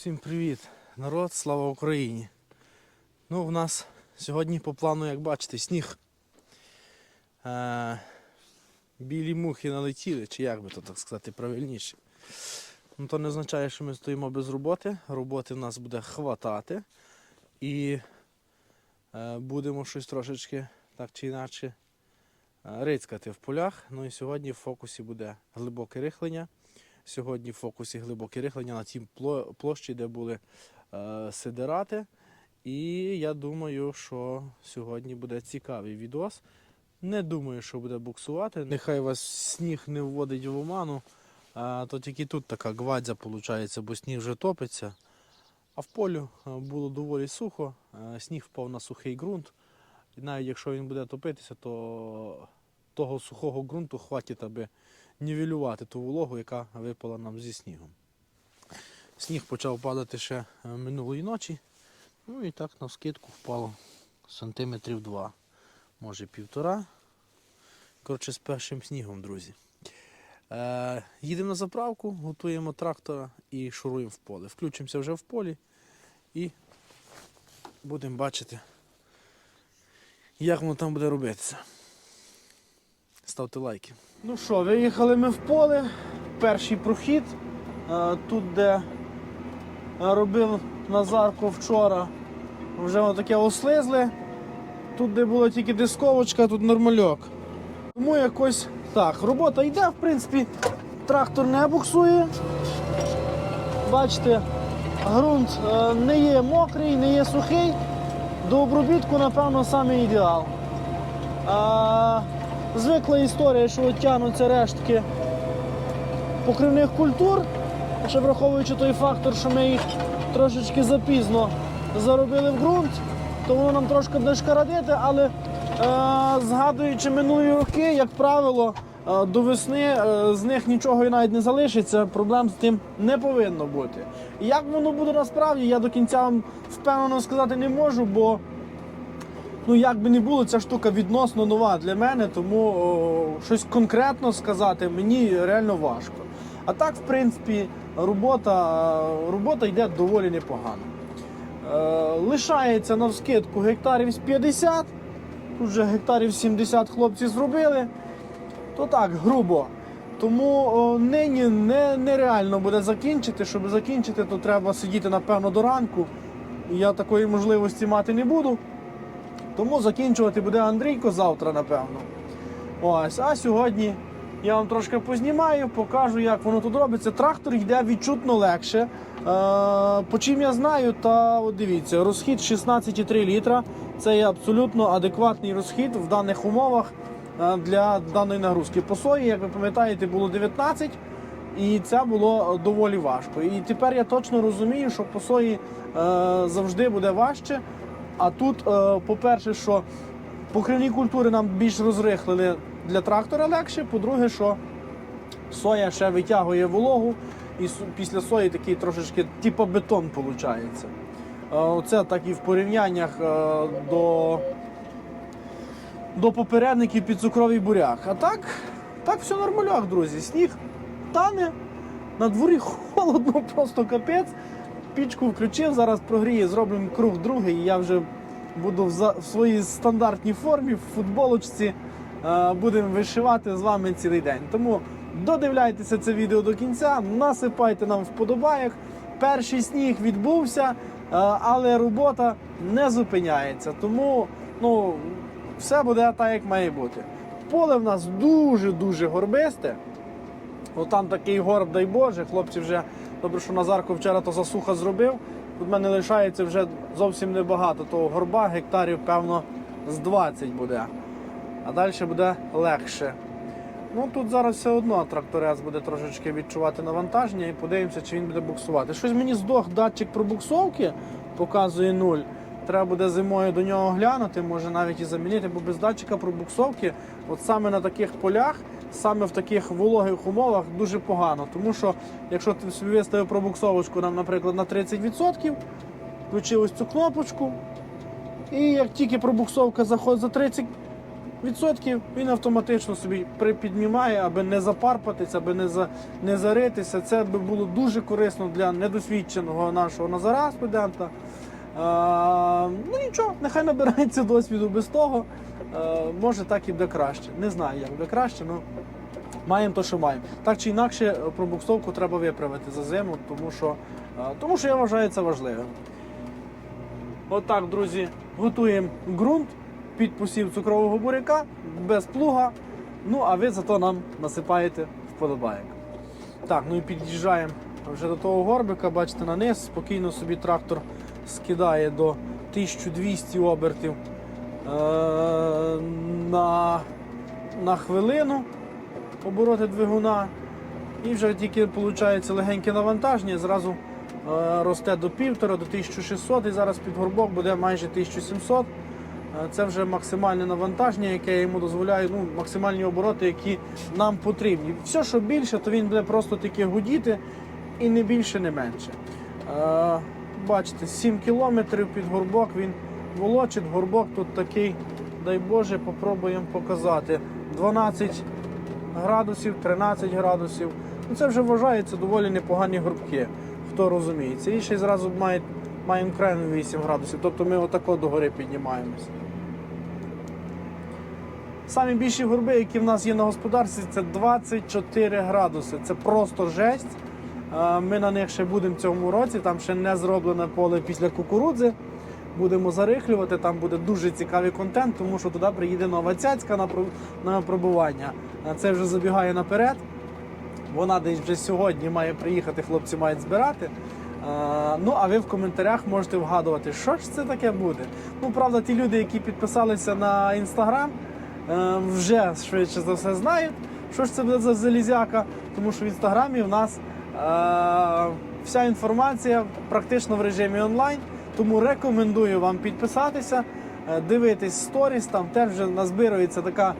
Всім привіт, народ, слава Україні. Ну, в нас сьогодні по плану, як бачите, сніг. Е, білі мухи налетіли, чи як би то так сказати правильніше. Ну, то не означає, що ми стоїмо без роботи. Роботи в нас буде хватати. І е, будемо щось трошечки так чи інакше е, рицькати в полях. Ну і сьогодні в фокусі буде глибоке рихлення. Сьогодні в фокусі глибоке рихлення на тій площі, де були е, сидирати. І я думаю, що сьогодні буде цікавий відос. Не думаю, що буде буксувати. Нехай вас сніг не вводить в оману. А, то тільки тут така гвадзя виходить, бо сніг вже топиться. А в полю е, було доволі сухо, е, сніг впав на сухий ґрунт. І навіть якщо він буде топитися, то того сухого ґрунту хватить, аби нівелювати ту вологу, яка випала нам зі снігом. Сніг почав падати ще е, минулої ночі. Ну і так на скидку впало сантиметрів два, може півтора. Коротше, з першим снігом, друзі. Е, їдемо на заправку, готуємо трактора і шуруємо в поле. Включимося вже в полі і будемо бачити, як воно там буде робитися. Ставте лайки. Ну що, виїхали ми в поле. Перший прохід. Е, Тут, де е, робив Назарко вчора, вже отаке ослизли. Тут, де була тільки дисковочка, тут нормальок. Тому якось так, робота йде, в принципі, трактор не буксує. Бачите, ґрунт е, не є мокрий, не є сухий. До обробітку, напевно, саме ідеал. Звикла історія, що тягнуться рештки покривних культур, ще враховуючи той фактор, що ми їх трошечки запізно заробили в ґрунт, то воно нам трошки буде але е, згадуючи минулі роки, як правило, е, до весни е, з них нічого і навіть не залишиться, проблем з тим не повинно бути. Як воно буде насправді, я до кінця вам впевнено сказати не можу, бо ну як би не було, ця штука відносно нова для мене, тому о, щось конкретно сказати мені реально важко. А так, в принципі, робота, робота йде доволі непогано. Е, лишається на вскидку гектарів з 50, тут вже гектарів 70 хлопці зробили. То так, грубо. Тому о, нині не, нереально буде закінчити. Щоб закінчити, то треба сидіти напевно до ранку. Я такої можливості мати не буду. Тому закінчувати буде Андрійко завтра, напевно. Ось, а сьогодні я вам трошки познімаю, покажу, як воно тут робиться. Трактор йде відчутно легше. Е, по чим я знаю, та от дивіться, розхід 16,3 літра. Це є абсолютно адекватний розхід в даних умовах е, для даної нагрузки. По сої, як ви пам'ятаєте, було 19. І це було доволі важко. І тепер я точно розумію, що по сої е, завжди буде важче. А тут, е, по-перше, що покривні культури нам більш розрихлили для трактора легше. По-друге, що соя ще витягує вологу, і після сої такий трошечки типу бетон виходить. Оце так і в порівняннях е, до, до попередників під цукровий буряк. А так, так все нормальок, друзі. Сніг тане, на дворі холодно, просто капець. Пічку включив, зараз прогріє, зробимо круг другий, і я вже буду в, своїй стандартній формі, в футболочці. Е, будемо вишивати з вами цілий день. Тому додивляйтеся це відео до кінця, насипайте нам вподобайок. Перший сніг відбувся, е, але робота не зупиняється. Тому ну, все буде так, як має бути. Поле в нас дуже-дуже горбисте. Ну там такий горб, дай Боже, хлопці вже добре, що Назарко вчора то засуха зробив. Тут в мене лишається вже зовсім небагато того горба, гектарів, певно, з 20 буде. А далі буде легше. Ну тут зараз все одно тракторець буде трошечки відчувати навантаження і подивимося, чи він буде буксувати. Щось мені здох датчик пробуксовки, показує 0. Треба буде зимою до нього глянути, може навіть і замінити, бо без датчика пробуксовки, от саме на таких полях, саме в таких вологих умовах дуже погано. Тому що якщо ти собі виставив пробуксовочку, нам, наприклад, на 30%, включив ось цю кнопочку, і як тільки пробуксовка заходить за 30 відсотків він автоматично собі припіднімає, аби не запарпатися, аби не, за, не заритися. Це би було дуже корисно для недосвідченого нашого Назара, студента. Е, ну нічого, нехай набирається досвіду без того. Е, може так і буде краще. Не знаю, як буде краще, але маємо то, що маємо. Так чи інакше, е, пробуксовку треба виправити за зиму, тому що, е, тому що я вважаю це важливим. Отак, друзі, готуємо ґрунт під посів цукрового буряка без плуга. Ну, а ви зато нам насипаєте вподобайок. Так, ну і під'їжджаємо вже до того горбика, бачите, на низ. Спокійно собі трактор скидає до 1200 обертів на, на хвилину обороти двигуна. І вже тільки виходить легеньке навантаження, зразу е, росте до 1,5 до 1600 і зараз під горбок буде майже 1700. Е, Це вже максимальне навантаження, яке йому дозволяє, ну, максимальні обороти, які нам потрібні. Все, що більше, то він буде просто тільки гудіти і не більше, не менше. Е, бачите, 7 кілометрів під горбок він волочить. Горбок тут такий, дай Боже, попробуємо показати. 12 градусів, 13 градусів. Ну, це вже вважається доволі непогані горбки, хто розуміється. І ще зразу має, маємо крайну 8 градусів, тобто ми отако до гори піднімаємося. Самі більші горби, які в нас є на господарстві, це 24 градуси. Це просто жесть. Е, Ми на них ще будемо в цьому році, там ще не зроблене поле після кукурудзи. Будемо зарихлювати, там буде дуже цікавий контент, тому що туди приїде нова цяцька на, про- на пробування. Це вже забігає наперед. Вона десь вже сьогодні має приїхати, хлопці мають збирати. Ну, а ви в коментарях можете вгадувати, що ж це таке буде. Ну, правда, ті люди, які підписалися на інстаграм, е, вже швидше за все знають, що ж це буде за залізяка, тому що в інстаграмі в нас е, вся інформація практично в режимі онлайн. Тому рекомендую вам підписатися, е, дивитись сторіс, там теж вже назбирується така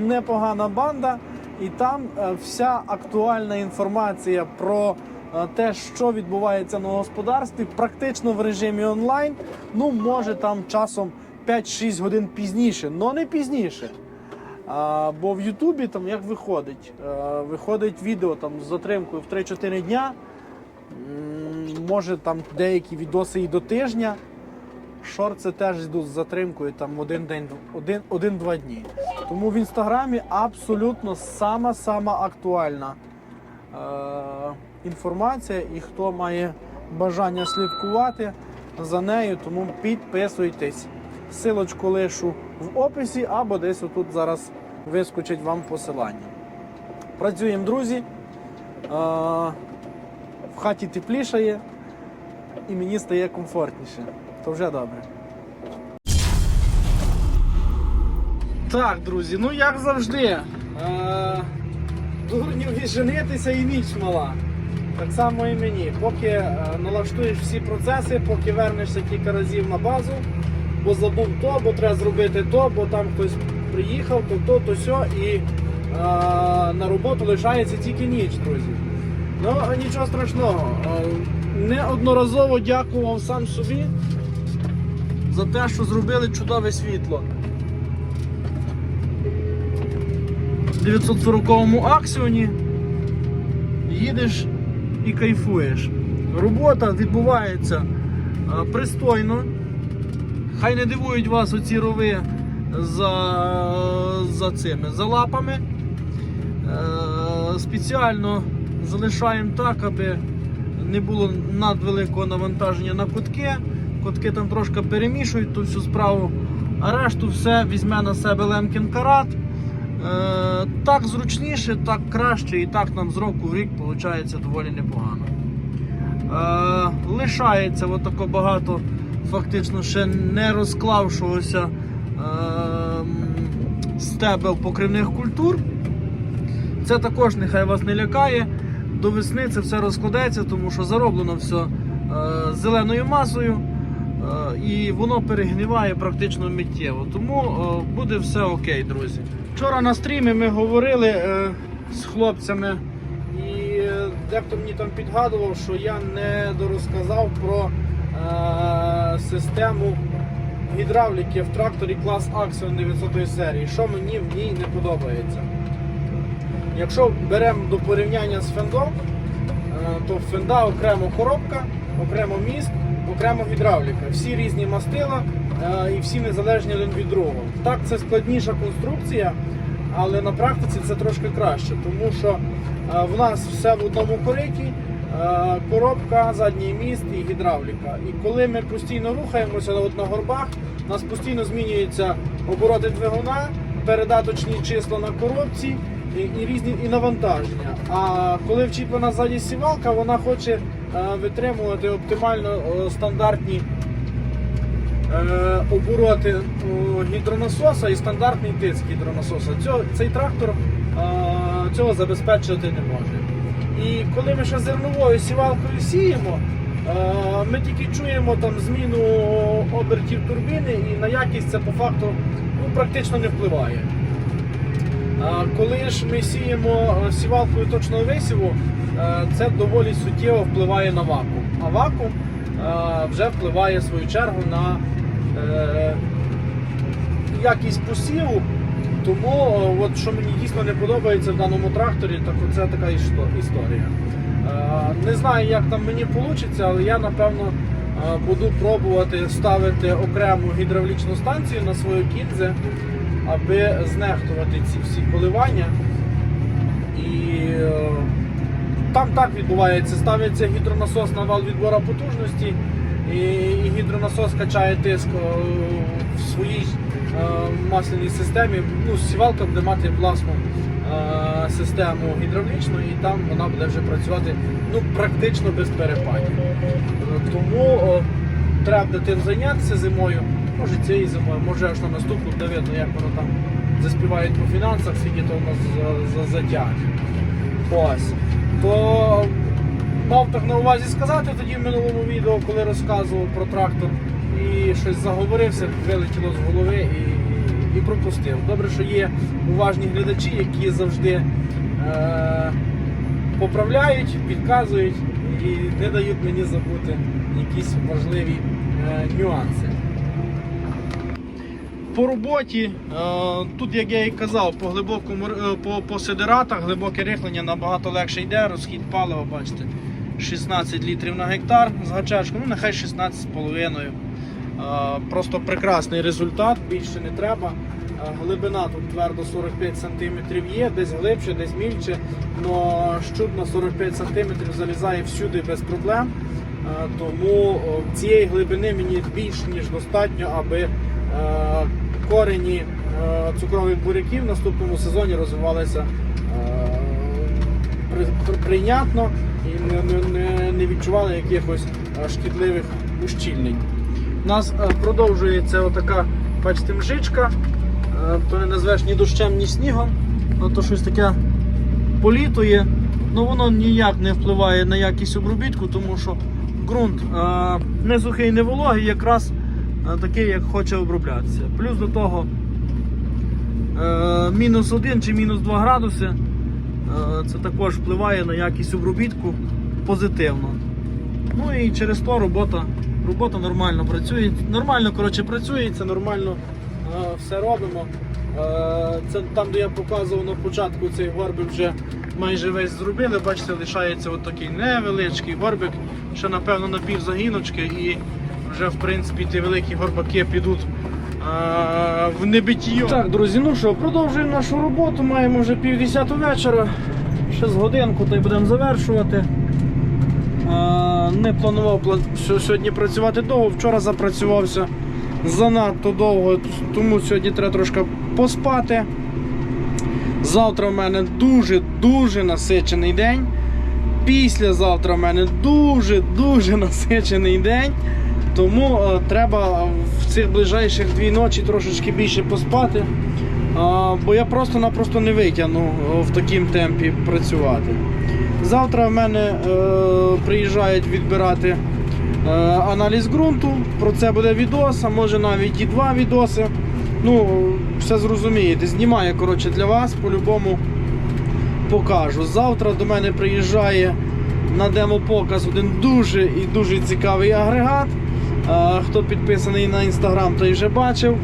непогана банда. І там е, вся актуальна інформація про е, те, що відбувається на господарстві, практично в режимі онлайн. Ну, може там часом 5-6 годин пізніше, але не пізніше. А, бо в Ютубі там як виходить? Е, виходить відео там з затримкою в 3-4 дня. Може там деякі відоси і до тижня. Шорти теж йдуть з затримкою там один день, один, один-два дні. Тому в інстаграмі абсолютно сама-сама актуальна е, інформація, і хто має бажання слідкувати за нею, тому підписуйтесь. Силочку лишу в описі або десь отут зараз вискочить вам посилання. Працюємо, друзі. Е, в хаті теплішає і мені стає комфортніше. То вже добре. Так, друзі, ну як завжди. Е, дурнів і женитися і ніч мала. Так само і мені. Поки е, налаштуєш всі процеси, поки вернешся кілька разів на базу, бо забув то, бо треба зробити то, бо там хтось приїхав, то то, то сьо, і е, на роботу лишається тільки ніч, друзі. Ну, нічого страшного. Неодноразово дякував сам собі за те, що зробили чудове світло. В 940-му аксіоні їдеш і кайфуєш. Робота відбувається е, пристойно. Хай не дивують вас оці рови за, за цими за лапами. Е, спеціально залишаємо так, аби не було надвеликого навантаження на кутки. Кутки там трошки перемішують ту всю справу, а решту все візьме на себе Лемкін карат. Е, так зручніше, так краще, і так нам з року в рік виходить доволі непогано. Е, лишається отако багато фактично ще не розклавшогося е, стебел покривних культур. Це також нехай вас не лякає. До весни це все розкладеться, тому що зароблено все е, зеленою масою е, і воно перегніває практично миттєво. Тому е, буде все окей, друзі. Вчора на стрімі ми говорили е, з хлопцями, і е, дехто мені там підгадував, що я не дорозказав про е, систему гідравліки в тракторі клас Axion 900 серії. Що мені в ній не подобається? Якщо беремо до порівняння з фендом, е, то фенда окремо коробка, окремо міст, окремо гідравліка. Всі різні мастила е, і всі незалежні один від другого. Так, це складніша конструкція, але на практиці це трошки краще, тому що е, в нас все в одному кориті. Коробка, задній міст і гідравліка. І коли ми постійно рухаємося от на горбах, у нас постійно змінюються обороти двигуна, передаточні числа на коробці і, і різні і навантаження. А коли вчіплена ззаді сівалка, вона хоче е, витримувати оптимально е, стандартні е, обороти о, гідронасоса і стандартний тиск гідронасоса. Цього, цей трактор е, цього забезпечити не може. І коли ми ще зерновою сівалкою сіємо, е, ми тільки чуємо там зміну обертів турбіни, і на якість це по факту ну, практично не впливає. Коли ж ми сіємо е, сівалкою точного висіву, е, це доволі суттєво впливає на вакуум. А вакуум е, вже впливає в свою чергу на якість посіву. Тому от, що мені дійсно не подобається в даному тракторі, так це така історія. Не знаю, як там мені вийде, але я напевно буду пробувати ставити окрему гідравлічну станцію на свою кінзе, аби знехтувати ці всі коливання. І е, там так відбувається. Ставиться гідронасос на вал відбору потужності, і, гідронасос качає тиск е, в своїй е, масляній системі. Ну, сівалка буде мати власну систему гідравлічну, і там вона буде вже працювати ну, практично без перепадів. Тому треба тим зайнятися зимою. Може цією зимою, може аж на наступну, де видно, як воно там заспівають по фінансах, скільки то за, за, затягне. Ось. То мав так на увазі сказати тоді в минулому відео, коли розказував про трактор і щось заговорився, вилетіло з голови і, і пропустив. Добре, що є уважні глядачі, які завжди е, поправляють, підказують і не дають мені забути якісь важливі е, нюанси. По роботі, е, тут, як я і казав, по глибокому е, по, по сидератах глибоке рихлення набагато легше йде, розхід палива, бачите, 16 літрів на гектар з гачачком, ну нехай 16,5. Е, Просто прекрасний результат, більше не треба. Глибина тут твердо 45 см є, десь глибше, десь мільче, але щуп на 45 см залізає всюди без проблем. Тому цієї глибини мені більш ніж достатньо, аби корені е, цукрових буряків в наступному сезоні розвивалися е, при- при- прийнятно і не, відчували якихось е, шкідливих ущільнень. У нас е, продовжується отака, бачите, мжичка. Е, То не назвеш ні дощем, ні снігом, ну то щось таке політує. Ну воно ніяк не впливає на якість обробітку, тому що ґрунт е, не сухий, не вологий, якраз такий, як хоче оброблятися. Плюс до того е, мінус 1 чи мінус 2 градуси. е, Це також впливає на якість обробітку позитивно. Ну і через то робота, робота нормально працює. Нормально коротше, працюється, нормально е, все робимо. Це там, де я показував на початку, цей горбик вже майже весь зробили. Бачите, лишається от такий невеличкий горбик, ще напевно на пів загіночки і вже в принципі ті великі горбаки підуть в небитіє. Так, друзі, ну що, продовжуємо нашу роботу. Маємо вже пів десяту вечора. Ще з годинку та й будемо завершувати. Не планував сьогодні працювати довго. Вчора запрацювався занадто довго, тому сьогодні треба трошки поспати. Завтра в мене дуже-дуже насичений день. Післязавтра в мене дуже-дуже насичений день. Тому е, треба в цих ближайших дві ночі трошечки більше поспати. Бо я просто-напросто не витягну е, в такому темпі працювати. Завтра в мене е, приїжджають відбирати е, аналіз ґрунту. Про це буде відос, а може навіть і два відоси. Ну, все зрозумієте. Знімаю коротше, для вас по-любому покажу. Завтра до мене приїжджає на демопоказ один дуже і дуже цікавий агрегат. Хто підписаний на інстаграм, той вже бачив.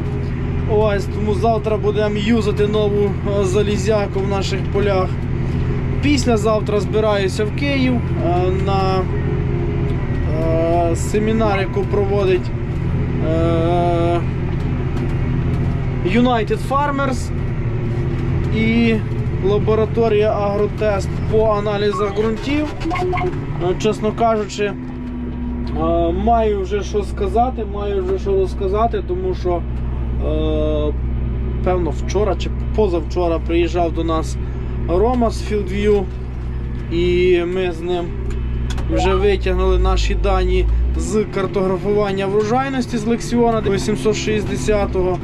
Ось тому завтра будемо юзати нову залізяку в наших полях. Післязавтра збираюся в Київ на семінар, яку проводить е, United Farmers і лабораторія Агротест по аналізах ґрунтів. Е, Чесно кажучи, маю вже що сказати, маю вже що розказати, тому що е, певно вчора чи позавчора приїжджав до нас Рома з Fieldview і ми з ним вже витягнули наші дані з картографування врожайності з Лексіона 860-го.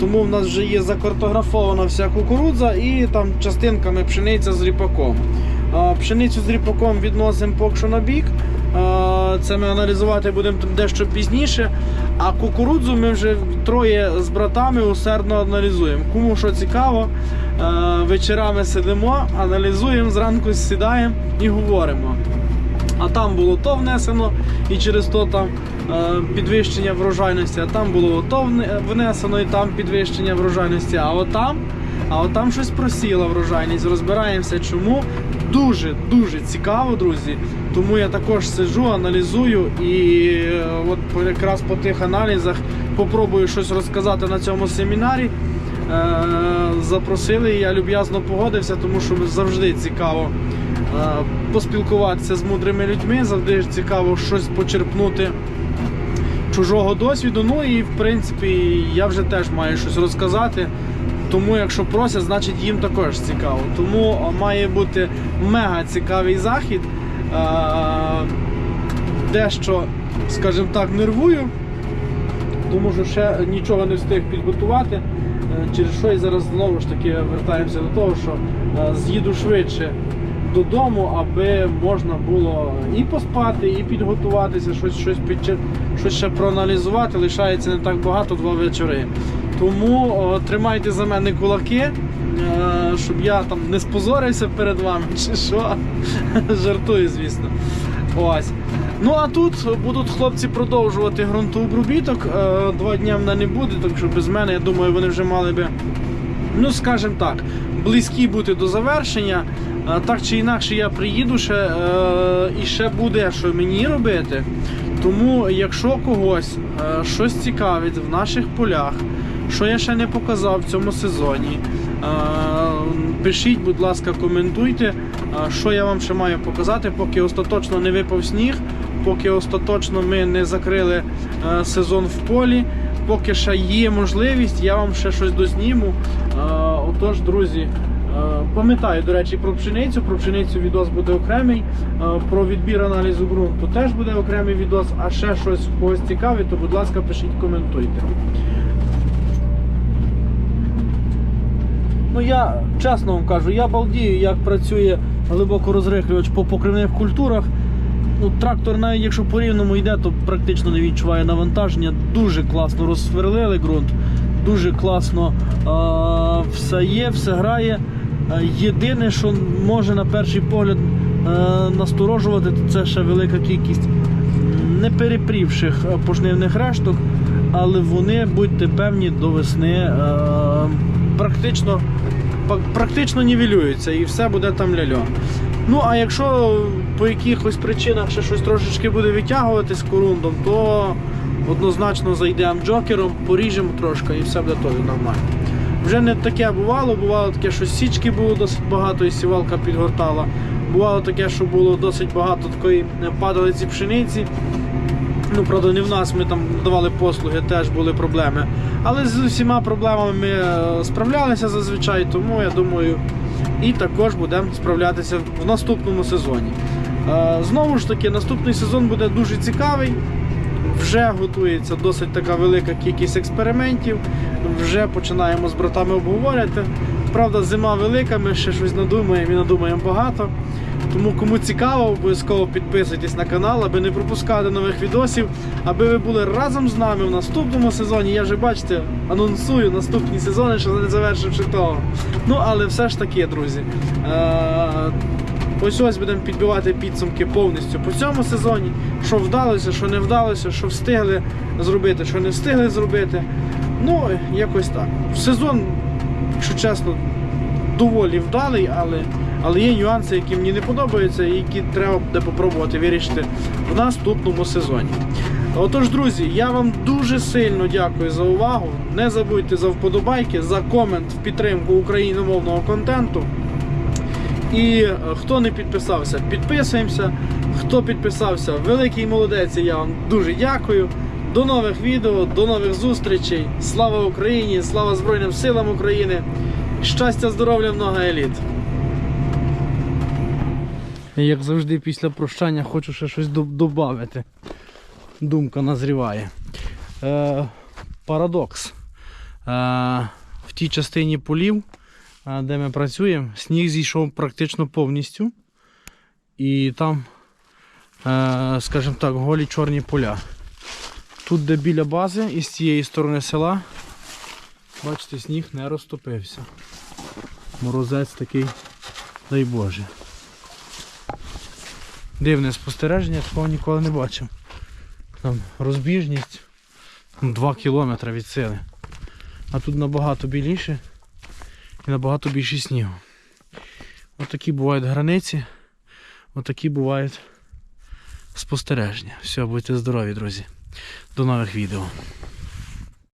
Тому в нас вже є закартографована вся кукурудза і там частинками пшениця з ріпаком. Пшеницю з ріпаком відносимо поки що на бік. А, Це ми аналізувати будемо дещо пізніше. А кукурудзу ми вже троє з братами усердно аналізуємо. Кому що цікаво, е, вечорами сидимо, аналізуємо, зранку сідаємо і говоримо. А там було то внесено, і через то там е, підвищення врожайності, а там було то внесено, і там підвищення врожайності. А отам, а отам щось просіла врожайність. Розбираємося, чому. Дуже дуже цікаво, друзі. Тому я також сиджу, аналізую і е, от якраз по тих аналізах попробую щось розказати на цьому семінарі. Е, Запросили, я люб'язно погодився, тому що завжди цікаво е, поспілкуватися з мудрими людьми, завжди цікаво щось почерпнути чужого досвіду. Ну і в принципі я вже теж маю щось розказати. Тому, якщо просять, значить їм також цікаво. Тому має бути мега цікавий захід. Дещо, скажімо так, нервую, тому що ще нічого не встиг підготувати. Е, Через що і зараз знову ж таки вертаємося до того, що е, з'їду швидше додому, аби можна було і поспати, і підготуватися, щось, щось, щось ще проаналізувати. Лишається не так багато, два вечори. Тому о, тримайте за мене кулаки, е, щоб я там не спозорився перед вами, чи що. Жартую, звісно. Ось. Ну а тут будуть хлопці продовжувати ґрунтообробіток. Е, Два дня мене не буде, так що без мене, я думаю, вони вже мали би, ну скажімо так, близькі бути до завершення. Е, Так чи інакше я приїду ще е, і ще буде що мені робити. Тому, якщо когось е, щось цікавить в наших полях, що я ще не показав в цьому сезоні, е, пишіть, будь ласка, коментуйте, е, що я вам ще маю показати, поки остаточно не випав сніг, поки остаточно ми не закрили е, сезон в полі. Поки ще є можливість, я вам ще щось дозніму. Отож, друзі, пам'ятаю, до речі, про пшеницю. Про пшеницю відос буде окремий. Про відбір аналізу ґрунту теж буде окремий відос. А ще щось когось цікавить, то будь ласка, пишіть, коментуйте. Ну я чесно вам кажу, я балдію, як працює глибокорозрихлювач по покривних культурах. Ну, трактор, навіть якщо по рівному йде, то практично не відчуває навантаження. Дуже класно розсверлили ґрунт, дуже класно е- все є, все грає. Єдине, що може на перший погляд е- насторожувати, то це ще велика кількість не перепрівших е, пожнивних решток, але вони, будьте певні, до весни е- практично, практично нівелюються і все буде там ляльо. Ну, а якщо по якихось причинах ще щось трошечки буде витягуватись корундом, то однозначно зайдемо джокером, поріжемо трошки і все буде теж нормально. Вже не таке бувало, бувало таке, що січки було досить багато і сівалка підгортала. Бувало таке, що було досить багато такої е, падалиці пшениці. Ну, правда, не в нас, ми там давали послуги, теж були проблеми. Але з усіма проблемами ми е, справлялися зазвичай, тому я думаю, і також будемо справлятися в наступному сезоні. Е, Знову ж таки, наступний сезон буде дуже цікавий. Вже готується досить така велика кількість експериментів. Вже починаємо з братами обговорювати. Правда, зима велика, ми ще щось надумаємо і надумаємо багато. Тому кому цікаво, обов'язково підписуйтесь на канал, аби не пропускати нових відосів, аби ви були разом з нами в наступному сезоні. Я вже бачите, анонсую наступні сезони, що не завершивши того. Ну, але все ж таки, друзі. Е- Ось ось будемо підбивати підсумки повністю по цьому сезоні. Що вдалося, що не вдалося, що встигли зробити, що не встигли зробити. Ну, якось так. Сезон, якщо чесно, доволі вдалий, але, але є нюанси, які мені не подобаються, і які треба буде попробувати вирішити в наступному сезоні. Отож, друзі, я вам дуже сильно дякую за увагу. Не забудьте за вподобайки, за комент в підтримку україномовного контенту. І е, хто не підписався, підписуємося. Хто підписався, великий молодець, я вам дуже дякую. До нових відео, до нових зустрічей. Слава Україні! Слава Збройним силам України! Щастя, здоров'я, много еліт! Як завжди, після прощання хочу ще щось додати. Думка назріває. Е, парадокс. Е, в тій частині полів, е, де ми працюємо, сніг зійшов практично повністю. І там, е, скажімо так, голі чорні поля. Тут, де біля бази, і з цієї сторони села, бачите, сніг не розтопився. Морозець такий, дай Боже. Дивне спостереження, такого ніколи не бачив. Там розбіжність 2 кілометри від сили. А тут набагато біліше і набагато більше снігу. Отакі бувають границі, отакі бувають спостереження. Все, будьте здорові, друзі. До нових відео.